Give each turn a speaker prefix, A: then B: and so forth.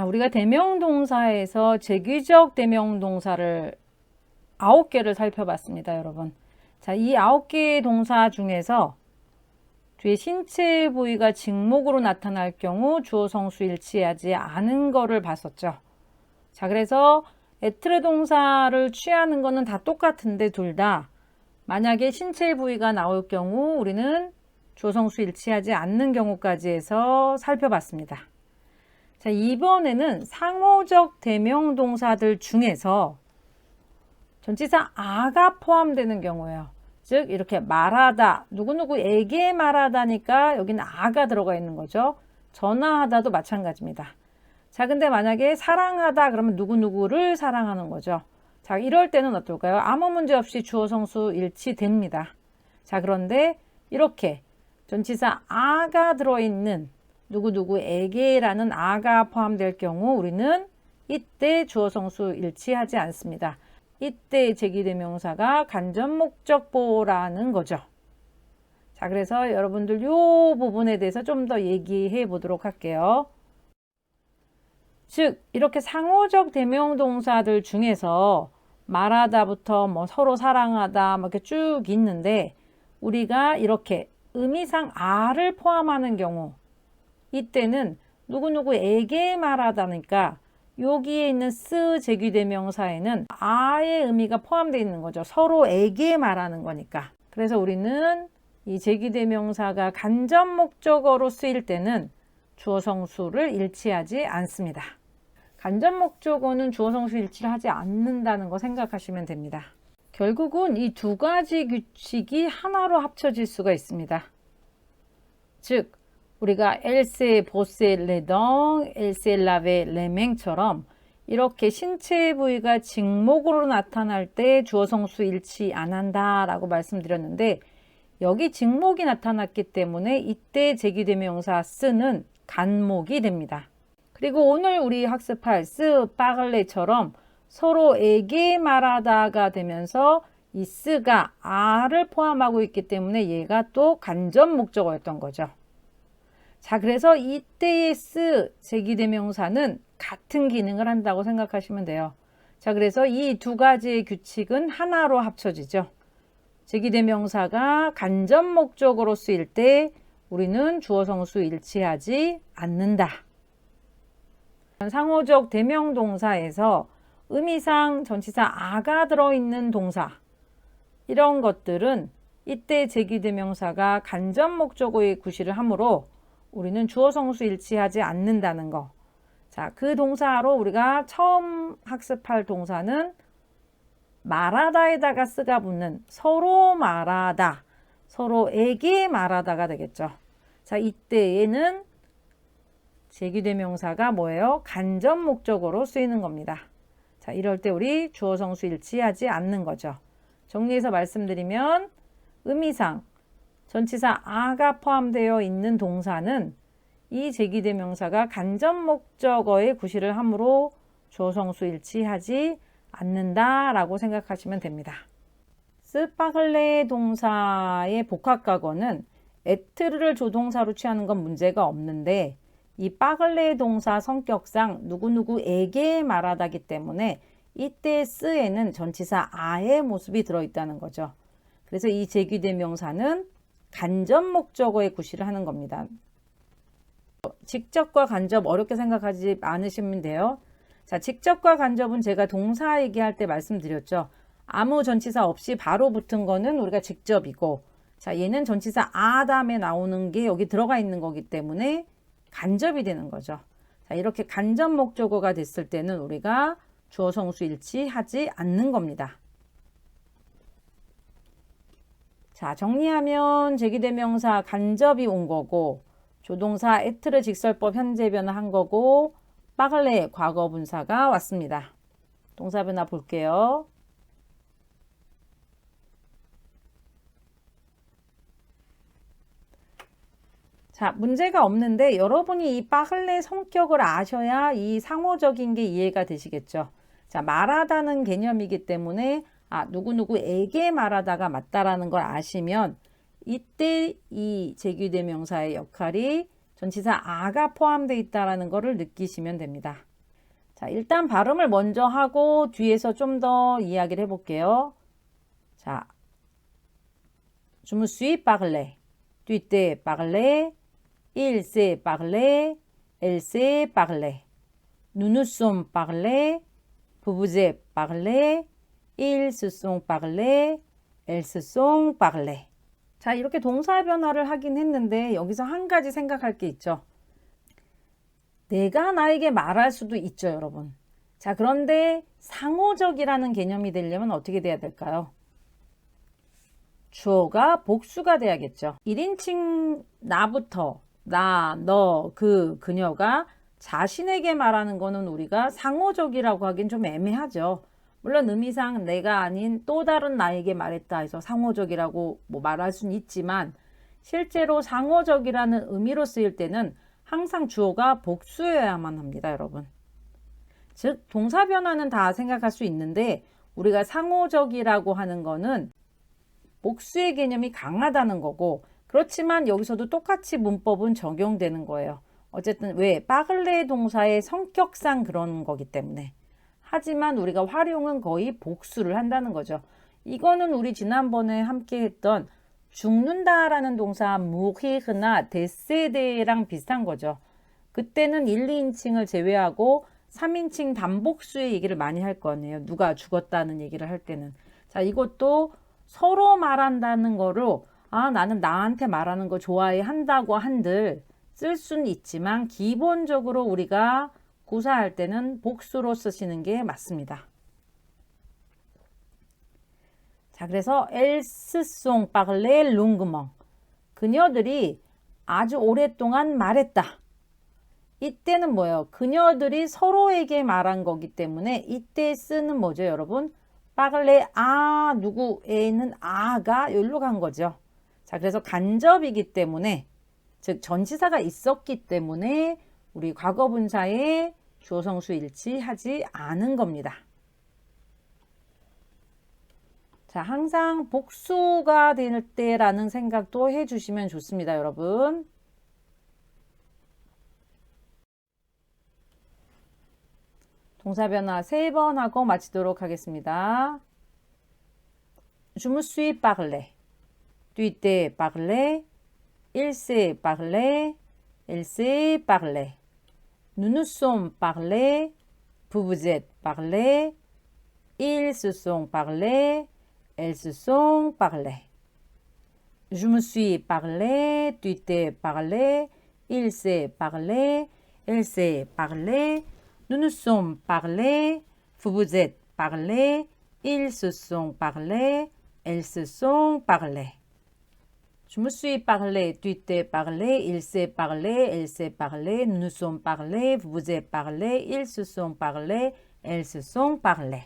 A: 자, 우리가 대명동사에서 제기적 대명동사를 아홉 개를 살펴봤습니다, 여러분. 자, 이 아홉 개의 동사 중에서 뒤에 신체 부위가 직목으로 나타날 경우 주어 성수 일치하지 않은 거를 봤었죠. 자, 그래서 에트르 동사를 취하는 거는 다 똑같은데 둘 다 만약에 신체 부위가 나올 경우 우리는 주어 성수 일치하지 않는 경우까지 해서 살펴봤습니다. 자, 이번에는 상호적 대명 동사들 중에서 전치사 아가 포함되는 경우예요. 즉 이렇게 말하다 누구누구에게 말하다니까 여기는 아가 들어가 있는 거죠. 전화하다도 마찬가지입니다. 자 근데 만약에 사랑하다 그러면 누구누구를 사랑하는 거죠. 자 이럴 때는 어떨까요? 아무 문제 없이 주어 성수 일치됩니다. 자 그런데 이렇게 전치사 아가 들어있는 누구누구에게라는 아가 포함될 경우 우리는 이때 주어 성수 일치하지 않습니다. 이때 제기대명사가 간접 목적 보호라는 거죠. 자, 그래서 여러분들 요 부분에 대해서 좀 더 얘기해 보도록 할게요. 즉, 이렇게 상호적 대명 동사들 중에서 말하다부터 뭐 서로 사랑하다 뭐 이렇게 쭉 있는데 우리가 이렇게 의미상 아를 포함하는 경우 이때는 누구누구에게 말하다니까 여기에 있는 쓰 제귀대명사에는 아의 의미가 포함되어 있는 거죠. 서로에게 말하는 거니까. 그래서 우리는 이 제귀대명사가 간접 목적어로 쓰일 때는 주어 성수를 일치하지 않습니다. 간접 목적어는 주어 성수 일치를 하지 않는다는 거 생각하시면 됩니다. 결국은 이 두 가지 규칙이 하나로 합쳐질 수가 있습니다. 즉, 우리가 엘세 보세 레덩, 엘세 라베 레맹처럼 이렇게 신체 부위가 직목으로 나타날 때 주어 성수 일치 안 한다라고 말씀드렸는데 여기 직목이 나타났기 때문에 이때 제기대명사 쓰는 간목이 됩니다. 그리고 오늘 우리 학습할 스 빠글레처럼 서로에게 말하다가 되면서 이 쓰가 아를 포함하고 있기 때문에 얘가 또 간접 목적어였던 거죠. 자, 그래서 이때의 쓰 제기대명사는 같은 기능을 한다고 생각하시면 돼요. 자, 그래서 이 두 가지의 규칙은 하나로 합쳐지죠. 제기대명사가 간접 목적으로 쓰일 때 우리는 주어 성수 일치하지 않는다. 상호적 대명 동사에서 의미상 전치사 아가 들어있는 동사 이런 것들은 이때 제기대명사가 간접 목적어의 구실을 하므로 우리는 주어 성수 일치하지 않는다는 거. 자, 그 동사로 우리가 처음 학습할 동사는 말하다에다가 쓰가 붙는 서로 말하다, 서로에게 말하다가 되겠죠. 자, 이때에는 제기대명사가 뭐예요? 간접 목적으로 쓰이는 겁니다. 자, 이럴 때 우리 주어 성수 일치하지 않는 거죠. 정리해서 말씀드리면 의미상 전치사 아가 포함되어 있는 동사는 이 제기대명사가 간접 목적어의 구실을 함으로 주어 성수 일치하지 않는다라고 생각하시면 됩니다. 스파글레 동사의 복합각어는 에트르를 조동사로 취하는 건 문제가 없는데 이 빠글레 동사 성격상 누구누구에게 말하다기 때문에 이때 쓰에는 전치사 아의 모습이 들어있다는 거죠. 그래서 이 제기대명사는 간접 목적어의 구실을 하는 겁니다. 직접과 간접 어렵게 생각하지 않으시면 돼요. 자, 직접과 간접은 제가 동사 얘기할 때 말씀드렸죠. 아무 전치사 없이 바로 붙은 거는 우리가 직접이고, 자, 얘는 전치사 아 다음에 나오는 게 여기 들어가 있는 거기 때문에 간접이 되는 거죠. 자, 이렇게 간접 목적어가 됐을 때는 우리가 주어 성수 일치하지 않는 겁니다. 자, 정리하면 제기대명사 간접이 온 거고, 조동사 에트르 직설법 현재 변화한 거고, 빠글레 과거 분사가 왔습니다. 동사 변화 볼게요. 자, 문제가 없는데 여러분이 이 빠글레 성격을 아셔야 이 상호적인 게 이해가 되시겠죠. 자, 말하다는 개념이기 때문에 아, 누구누구에게 말하다가 맞다라는 걸 아시면 이때 이 제기대명사의 역할이 전치사 아가 포함되어 있다라는 것을 느끼시면 됩니다. 자, 일단 발음을 먼저 하고 뒤에서 좀 더 이야기를 해볼게요. 자, me suis parlé, tu t'es parlé, il s'est parlé, elle ils se sont parlé, elles se sont parlé. 자, 이렇게 동사 변화를 하긴 했는데 여기서 한 가지 생각할 게 있죠. 내가 나에게 말할 수도 있죠, 여러분. 자, 그런데 상호적이라는 개념이 되려면 어떻게 돼야 될까요? 주어가 복수가 돼야겠죠. 1인칭 나부터 나, 너, 그, 그녀가 자신에게 말하는 거는 우리가 상호적이라고 하긴 좀 애매하죠. 물론 의미상 내가 아닌 또 다른 나에게 말했다 해서 상호적이라고 뭐 말할 수는 있지만 실제로 상호적이라는 의미로 쓰일 때는 항상 주어가 복수여야만 합니다, 여러분. 즉, 동사 변화는 다 생각할 수 있는데 우리가 상호적이라고 하는 거는 복수의 개념이 강하다는 거고 그렇지만 여기서도 똑같이 문법은 적용되는 거예요. 어쨌든 왜 빠글레 동사의 성격상 그런 거기 때문에 하지만 우리가 활용은 거의 복수를 한다는 거죠. 이거는 우리 지난번에 함께 했던 죽는다라는 동사 무히흐나 데세데랑 비슷한 거죠. 그때는 1, 2인칭을 제외하고 3인칭 단복수의 얘기를 많이 할 거네요. 누가 죽었다는 얘기를 할 때는. 자, 이것도 서로 말한다는 거로 아, 나는 나한테 말하는 거 좋아해 한다고 한들 쓸 수는 있지만 기본적으로 우리가 구사할 때는 복수로 쓰시는 게 맞습니다. 자, 그래서 엘스송 빠글레 룽그멍 그녀들이 아주 오랫동안 말했다. 이때는 뭐예요? 그녀들이 서로에게 말한 거기 때문에 이때 쓰는 뭐죠, 여러분? 빠글레 아 누구에는 아가 여기로 간 거죠. 자, 그래서 간접이기 때문에 즉 전치사가 있었기 때문에 우리 과거 분사에 주어 성수 일치하지 않은 겁니다. 자, 항상 복수가 될 때라는 생각도 해 주시면 좋습니다, 여러분. 동사 변화 세 번 하고 마치도록 하겠습니다. Tu t'es parlé. Il s'est parlé. Elle s'est parlé. Nous nous sommes parlé. Vous vous êtes parlé. Ils se sont parlé. Elles se sont parlé. Je me suis parlé. Tu t'es parlé. Il s'est parlé. Elle s'est parlé. Nous nous sommes parlé. Vous vous êtes parlé. Ils se sont parlé. Elles se sont parlé. Je me suis parlé, tu t'es parlé, il s'est parlé, elle s'est parlé, nous sommes parlé, vous vous êtes parlé, ils se sont parlé, elles se sont parlé.